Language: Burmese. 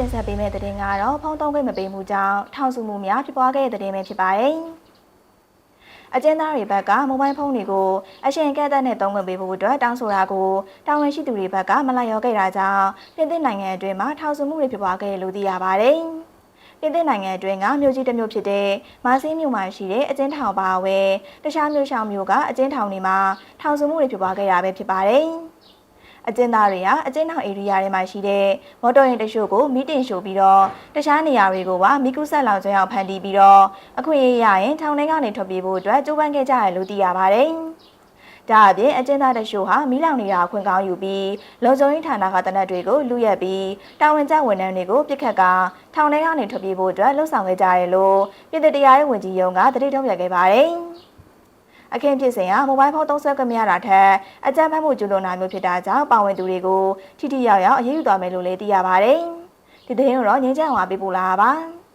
တင်ဆက်ပေးမယ့်သတင်းကတော့ဖုန်းသုံးခွင့်မပေးမှုကြောင့်ထောင်စုမှုများဖြစ်ပွားခဲ့တဲ့သတင်းပဲဖြစ်ပါတယ်။အကျဉ်းသားတွေဘက်ကမိုဘိုင်းဖုန်းတွေကိုအရှင်ကဲ့တဲ့နဲ့သုံးခွင့်ပေးဖို့အတွက်တောင်းဆိုတာကိုတာဝန်ရှိသူတွေဘက်ကမလိုက်ရောခဲ့တာကြောင့်ပြည်သစ်နိုင်ငံအတွင်းမှာထောင်စုမှုတွေဖြစ်ပွားခဲ့တယ်လို့သိရပါတယ်။ပြည်သစ်နိုင်ငံအတွင်းကမြို့ကြီးတစ်မြို့ဖြစ်တဲ့မာစင်းမြို့မှာရှိတဲ့အကျဉ်းထောင်ပါဝဲတခြားမြို့ရှောင်မြို့ကအကျဉ်းထောင်တွေမှာထောင်စုမှုတွေဖြစ်ပွားခဲ့တာပဲဖြစ်ပါတယ်။ အကျဉ်းသားတွေဟာအကျဉ်းထောင်ဧရိယာတွေမှာရှိတဲ့မော်တော်ယာဉ်တချို့ကိုမီးတင်ရှို့ပြီးတော့တခြားနေရာတွေကိုပါမိကုဆက်လောင်ကျွမ်းအောင်ဖန်တီးပြီးတော့အခွင့်အရေးရရင်ထောင်ထဲကနေထွက်ပြေးဖို့အတွက်ကြိုးပမ်းခဲ့ကြရလို့သိရပါတယ်။ဒါအပြင်အကျဉ်းသားတချို့ဟာမီးလောင်နေတာခွင့်ကောင်းယူပြီးလုံခြုံရေးဌာနကတနက်တွေကိုလူရက်ပြီးတာဝန်ကျဝန်ထမ်းတွေကိုပြစ်ခတ်ကထောင်ထဲကနေထွက်ပြေးဖို့အတွက်လှုံ့ဆော်ခဲ့ကြရလို့ပြည်သူတရားရေးဝန်ကြီးရုံးကတတိတုံးပြခဲ့ပါတယ်။ အခင်းဖြစ်စဉ်ဟာမိုဘိုင်းဖုန်းသုံးဆွဲခွင့်မရတာထက်အကြမ်းဖက်မှုကျူးလွန်တာမျိုးဖြစ်တာကြောင့်ပါဝင်သူတွေကိုထိထိရောက်ရောက်အရေးယူသွားမယ်လို့လည်းသိရပါတယ်။ဒီသတင်းကိုတော့ငင်းချမ်းအောင်ပေးပို့လာပါပါ။